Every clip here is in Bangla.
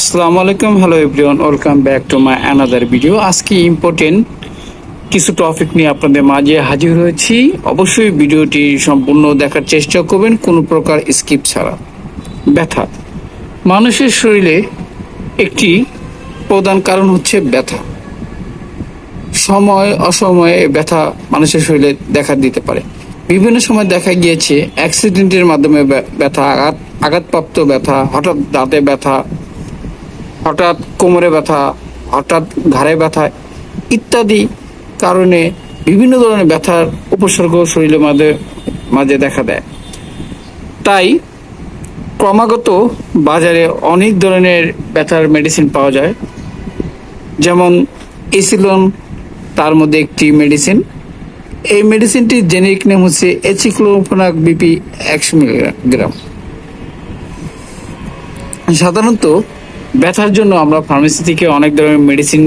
আসসালামু আলাইকুম। Hello everyone welcome back to my another video আজকে ইম্পর্টেন্ট কিছু টপিক নিয়ে আপনাদের মাঝে হাজির হয়েছি। অবশ্যই ভিডিওটি সম্পূর্ণ দেখার চেষ্টা করবেন, কোনো প্রকার স্কিপ ছাড়া। ব্যথা। মানুষের শরীরে একটি প্রধান কারণ হচ্ছে ব্যথা। সময়, অসময়ে ব্যথা মানুষের শরীরে দেখা দিতে পারে। বিভিন্ন সময় দেখা গিয়েছে অ্যাক্সিডেন্টের মাধ্যমে ব্য- ব্যথা, আঘাত, আঘাতপ্রাপ্ত ব্যথা, হঠাৎ দাঁতে ব্যথা হঠাৎ কোমরে ব্যথা, হঠাৎ ঘাড়ে ব্যথা ইত্যাদি কারণে বিভিন্ন ধরনের ব্যথার উপসর্গ শরীরের মাঝে মাঝে দেখা দেয়। তাই ক্রমাগত বাজারে অনেক ধরনের ব্যথার মেডিসিন পাওয়া যায়। যেমন এসিলন, তার মধ্যে একটি মেডিসিন এই মেডিসিনটির জেনেরিক নেম হচ্ছে এচিক্লোফোনাক বিপি একশো মিলিগ্রাম। সাধারণত ব্যথার জন্য আমরা ফার্মেসি থেকে অনেক ধরনের মেডিসিন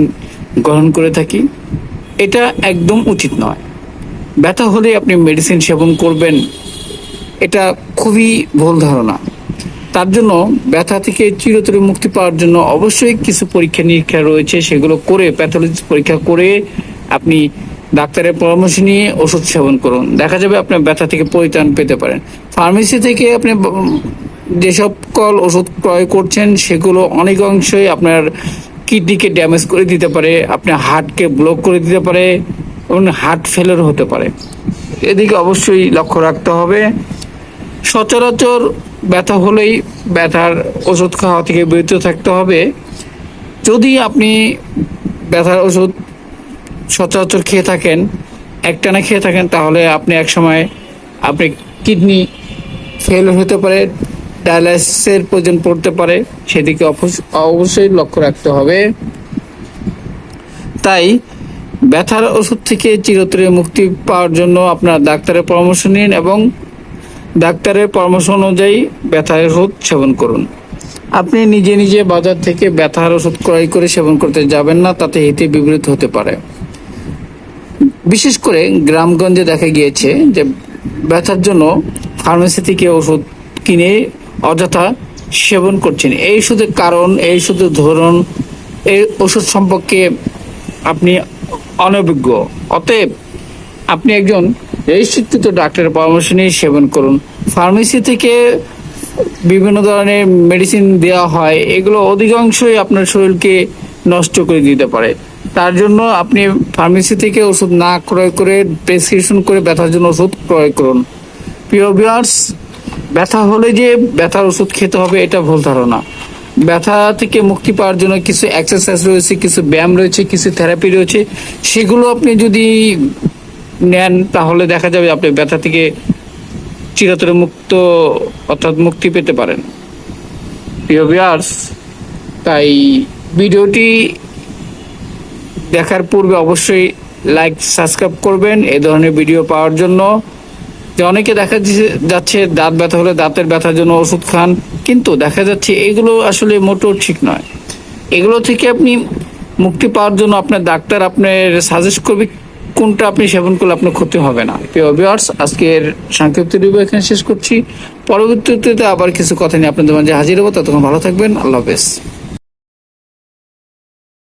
গ্রহণ করে থাকি। এটা একদম উচিত নয়। ব্যথা হলে আপনি মেডিসিন সেবন করবেন, এটা খুবই ভুল ধারণা। তার জন্য ব্যথা থেকে চিরতরে মুক্তি পাওয়ার জন্য অবশ্যই কিছু পরীক্ষা নিরীক্ষা রয়েছে। সেগুলো করে প্যাথোলজি পরীক্ষা করে আপনি ডাক্তারের পরামর্শ নিয়ে ওষুধ সেবন করুন। দেখা যাবে আপনার ব্যথা থেকে পরিত্রাণ পেতে পারেন। ফার্মেসি থেকে আপনি যে সকল ওষুধ ক্রয় করছেন, সেগুলো অনেক অংশই আপনার কিডনিকে ড্যামেজ করে দিতে পারে, আপনার হার্টকে ব্লক করে দিতে পারে এবং হার্ট ফেলার হতে পারে। এদিকে অবশ্যই লক্ষ্য রাখতে হবে, সচরাচর ব্যথা হলেই ব্যথার ওষুধ খাওয়া থেকে বিরত থাকতে হবে। যদি আপনি ব্যথার ওষুধ সচরাচর খেয়ে থাকেন একটানা খেয়ে থাকেন, তাহলে আপনি এক সময় আপনি কিডনি ফেল হতে পারে ডায়ালাইসিসের প্রয়োজন পড়তে পারে, সেদিকে অবশ্য- অবশ্যই লক্ষ্য রাখতে হবে। তাই ব্যথার ওষুধ থেকে চিরতরে মুক্তি পাওয়ার জন্য আপনার ডাক্তারের পরামর্শ নিন এবং ডাক্তারের পরামর্শ অনুযায়ী ব্যথার ওষুধ সেবন করুন। আপনি নিজে নিজে বাজার থেকে ব্যথার ওষুধ ক্রয় করে সেবন করতে যাবেন না, তাতে হিতে বিপরীত হতে পারে। বিশেষ করে গ্রামগঞ্জে দেখা গিয়েছে যে ব্যথার জন্য ফার্মেসি থেকে ওষুধ কিনে অযথা সেবন করছেন। এই ওষুধের কারণ, এই ওষুধের ধরন, এই ওষুধ সম্পর্কে আপনি অনভিজ্ঞ। অতএব আপনি একজন রেজিস্ট্রিকৃত ডাক্তারের পরামর্শ নিয়ে সেবন করুন। ফার্মেসি থেকে বিভিন্ন ধরনের মেডিসিন দেওয়া হয়, এগুলো অধিকাংশই আপনার শরীরকে নষ্ট করে দিতে পারে। তার জন্য আপনি ফার্মেসি থেকে ওষুধ না ক্রয় করে প্রেসক্রিপশন করে ব্যথার জন্য ওষুধ ক্রয় করুন। প্রিয় ব্যথা হলে যে ব্যথার ওষুধ খেতে হবে, এটা ভুল ধারণা। ব্যথা থেকে মুক্তি পাওয়ার জন্য কিছু এক্সারসাইজ রয়েছে, কিছু ব্যায়াম রয়েছে, কিছু থেরাপি রয়েছে। সেগুলো আপনি যদি নেন, তাহলে দেখা যাবে আপনি ব্যথা থেকে চিরতরে মুক্ত, অর্থাৎ মুক্তি পেতে পারেন। প্রিয় ভিউয়ার্স তাই ভিডিওটি দেখার পূর্বে অবশ্যই লাইক সাবস্ক্রাইব করবেন। এ ধরনের ভিডিও পাওয়ার জন্য যে অনেকে দেখা যাচ্ছে- দাঁত ব্যথা হলে দাঁতের ব্যথার জন্য ওষুধ খান, কিন্তু দেখা যাচ্ছে এগুলো আসলে মোটেও ঠিক নয়। এগুলো থেকে আপনি মুক্তি পাওয়ার জন্য আপনার ডাক্তার আপনার সাজেস্ট করবে কোনটা আপনি সেবন করলে আপনার ক্ষতি হবে না। প্রিয় ভিউয়ার্স আজকের সংক্ষিপ্ত রিভিউ এখানে শেষ করছি। পরবর্তীতে আবার কিছু কথা নিয়ে আপনাদের মাঝে হাজির হব। ততক্ষণ ভালো থাকবেন। আল্লাহ হাফেজ।